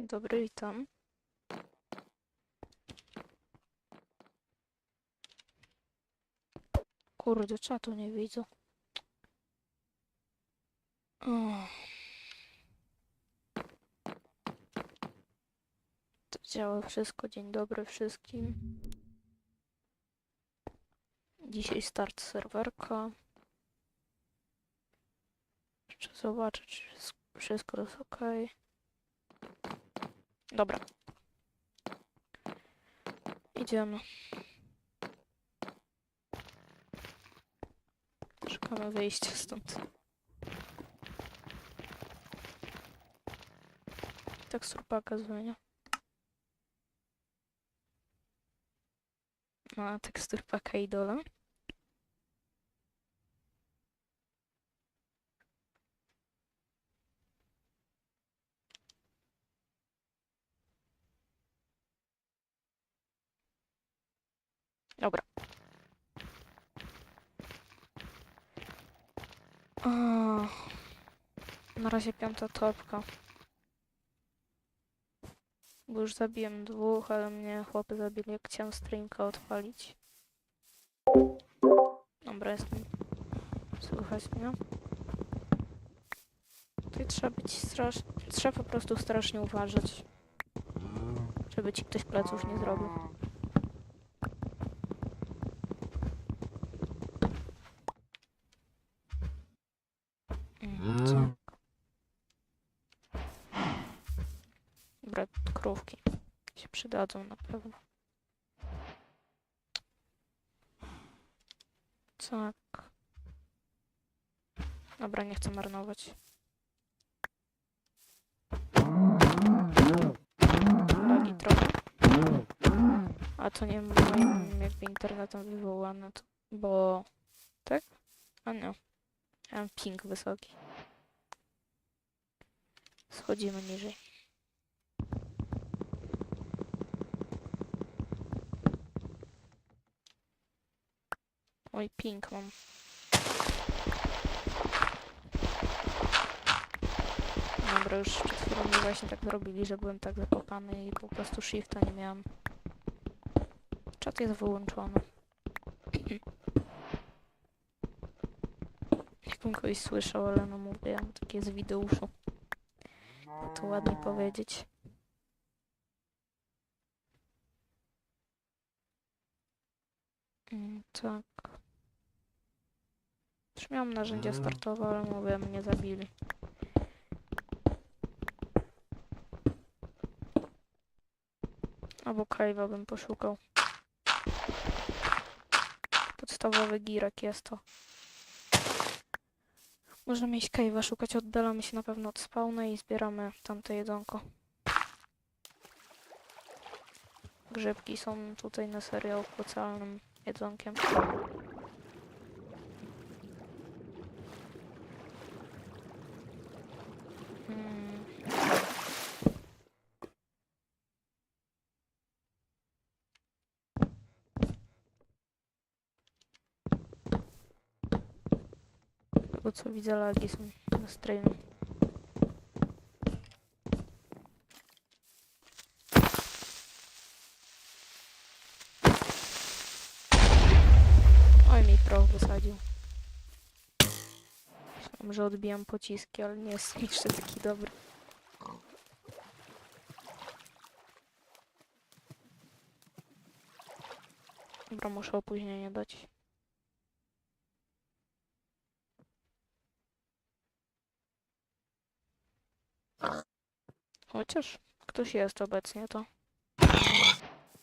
Dzień dobry, witam. Kurde, czatu nie widzę. To działa wszystko. Dzień dobry wszystkim. Dzisiaj start serwerka. Jeszcze zobaczę, czy wszystko jest ok. Dobra. Idziemy. Szukamy wyjścia stąd. Tekstur paka zmienia. No, tekstur paka idola. Dobra. O, na razie piąta topka. Bo już zabiłem dwóch, ale mnie chłopy zabili, jak chciałem streamka odpalić. Dobra, jestem. Słychać mnie? Tutaj trzeba być strasznie... Trzeba po prostu strasznie uważać. Żeby ci ktoś pleców nie zrobił. Mm, tak. Dobra, krówki się przydadzą na pewno. Tak. Dobra, nie chcę marnować. Trochę. A to nie moim jakby internetem wywołane, to, bo... Tak? A nie. Ja mam ping wysoki. Schodzimy niżej. Oj, ping mam. Dobra, już przed chwilą mi właśnie tak zrobili, że byłem tak zakopany i po prostu shifta nie miałam. Czat jest wyłączony. Jakbym kogoś słyszał, ale no mówię, ja mam takie z wideuszu. To ładnie powiedzieć. Mm, tak. Już miałam narzędzia startowe, ale mówię, mnie zabili. Albo Kajwa bym poszukał. Podstawowy girek jest to. Możemy iść Kajwa szukać, oddalamy się na pewno od spawna i zbieramy tamte jedzonko. Grzybki są tutaj na serio opłacalnym jedzonkiem. Tego co widzę, lagi są na streamie. Oj, mi proch wysadził. Że odbijam pociski, ale nie jest jeszcze taki dobry. Dobra, muszę opóźnienie dać. Chociaż ktoś jest obecnie, to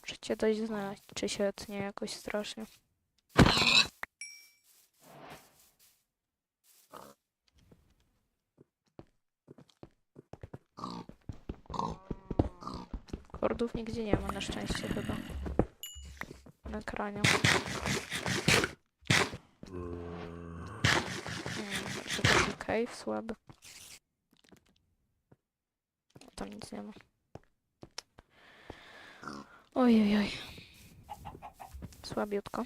możecie dać znać, czy się tnie jakoś strasznie. Kordów nigdzie nie ma, na szczęście chyba. Na ekranie. Hmm, jeszcze taki cave słaby. Tam nic nie ma. Oj, oj, oj. Słabiutko.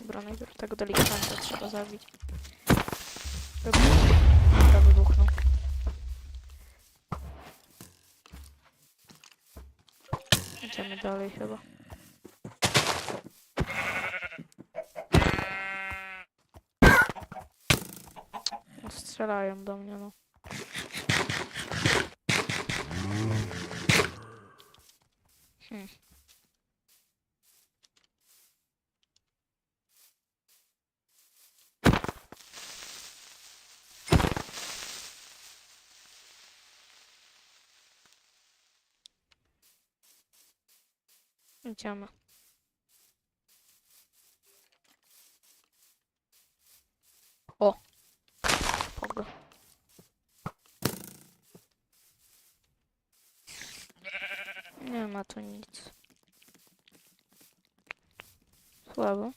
Dobra, najpierw tego delikwenta trzeba zabić. Dobra, wybuchnął. Idziemy dalej chyba. Strzelają do mnie, no. Hmm. Idziemy. O! Pogo. Nie ma tu nic. Słabo.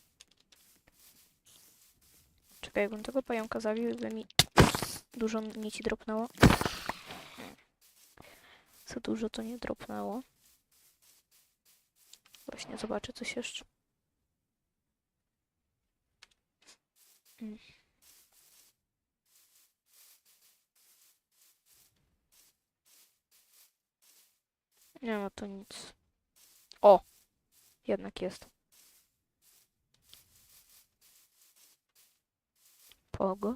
Czekaj, jakbym tego pająka zabił, by mi dużo nici dropnęło. Za dużo to nie dropnęło. Właśnie zobaczę coś jeszcze. Mm. Nie ma tu nic. O! Jednak jest. Pogo.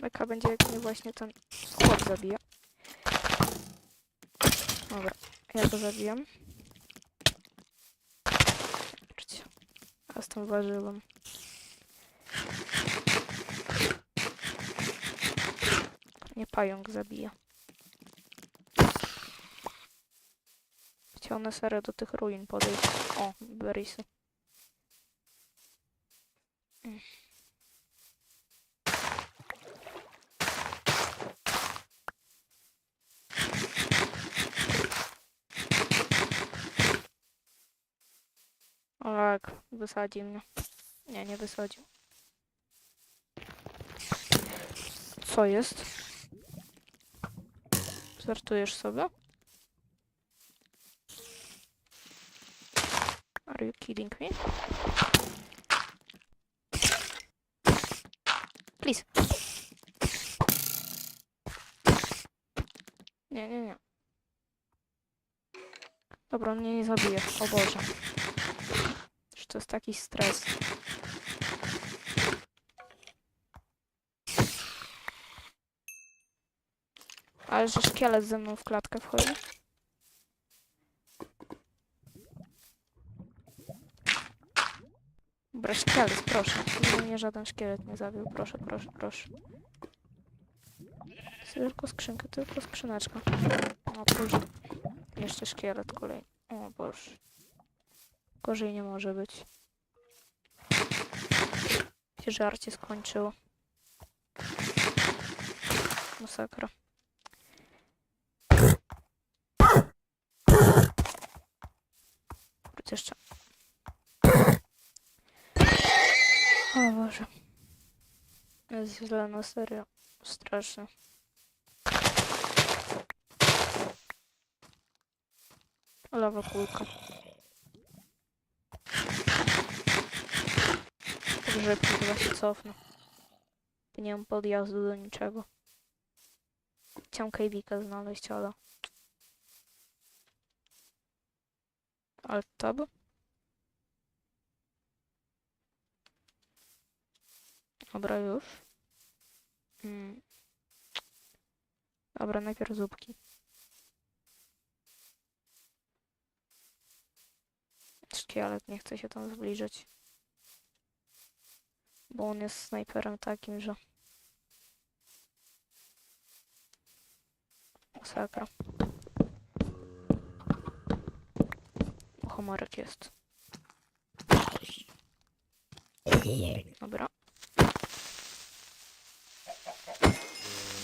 Beka będzie jak mnie właśnie ten chłop zabija. Dobra, ja go zabijam. A z. Nie pająk zabija. Chciał na serio do tych ruin podejść. O, berrisy. Mm. Tak, wysadził mnie. Nie, nie wysadził. Co jest? Żartujesz sobie? Are you kidding me? Please. Nie, nie, nie. Dobra, on mnie nie zabije. O Boże. To jest taki stres. Ale że szkielet ze mną w klatkę wchodzi. Dobra, szkielet, proszę. Nie, mnie żaden szkielet nie zabił. Proszę, proszę, proszę. Tylko skrzynkę, tylko skrzyneczka. O Boże. Jeszcze szkielet kolejny. O Boże. Gorzej nie może być. Się żarcie skończyło. Masakra. Wróć jeszcze. O Boże. Jest źle na serio. Strasznie. Lawa kulka. Pogrzebki chyba się cofnę. Nie mam podjazdu do niczego. Chciałam Kejwika znaleźć, ale... Alt tab? Dobra, już. Mm. Dobra, najpierw zupki. Szkielet nie chce się tam zbliżyć. Bo on jest snajperem takim, że... Masakra. O, Homarek jest. Dobra.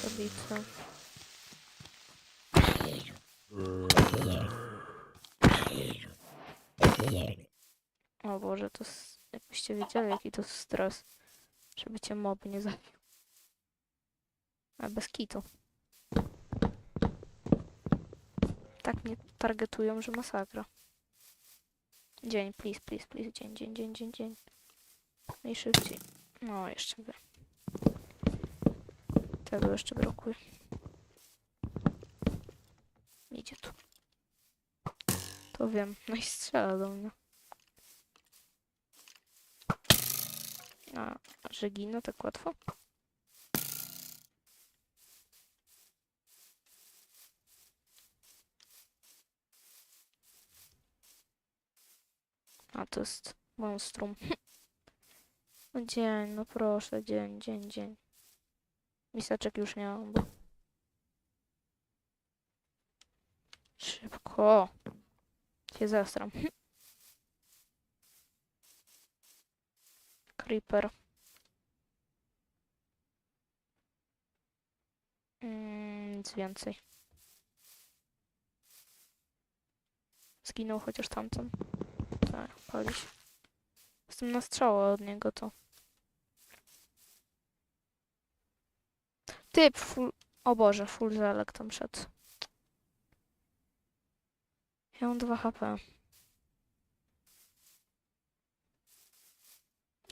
Zabity. O Boże, to jest... Jakbyście wiedzieli, jaki to jest stres. Żeby cię mob nie zabił. A bez kitu. Tak mnie targetują, że masakra. Dzień, please, please, please. Dzień, dzień, dzień, dzień, dzień. Najszybciej. No, jeszcze by. Tego jeszcze brakuje. Idzie tu. To wiem. No i strzela do mnie. A, że ginę tak łatwo? A to jest monstrum. No dzień, no proszę, dzień, dzień, dzień. Miseczek już nie mam, bo... Szybko. Się zastram. Creeper. Mm, nic więcej. Zginął chociaż tamten. Tak, pali się. Jestem na strzała od niego to. Typ full... O Boże, full zelek tam szedł. Ja mam 2 HP.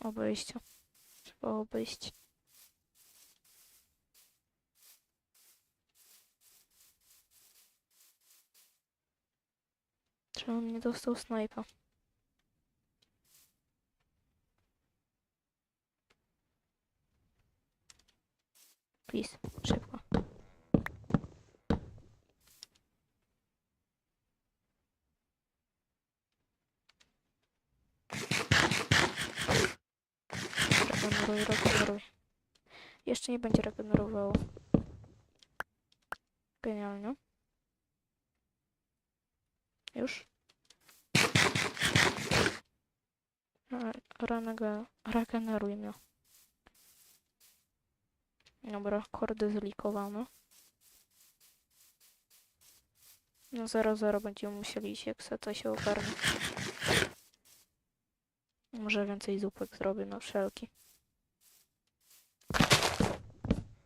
Obejście. Trzeba obejść. Czemu nie dostał snajpa? Please, szybko. Jeszcze nie będzie regenerowało. Genialnie. Już? Re- renege- Regeneruj mnie. Dobra, kordy zlikowane. No 0-0 będziemy musieli se to się ogarnie. Może więcej zupek zrobię na wszelki.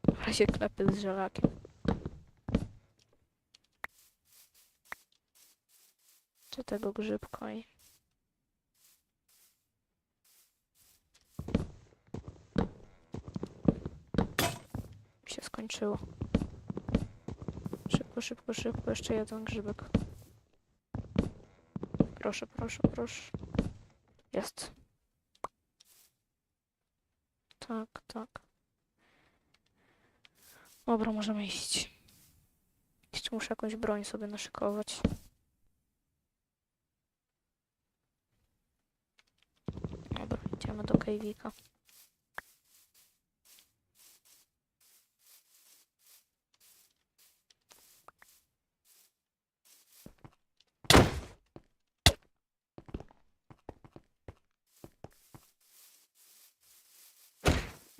W razie klepy z żelakiem. Czy tego grzybka i... się skończyło. Szybko, szybko, szybko. Jeszcze jeden grzybek. Proszę, proszę, proszę. Jest. Tak, tak. Dobra, możemy iść. Jeszcze muszę jakąś broń sobie naszykować. Dobra, idziemy do Kejwika.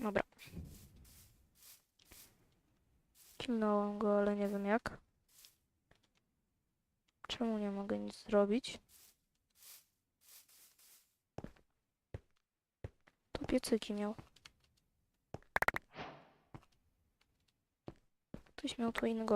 Dobra. Kilnąłem go, ale nie wiem jak. Czemu nie mogę nic zrobić? To piecyki miał. Ktoś miał tu innego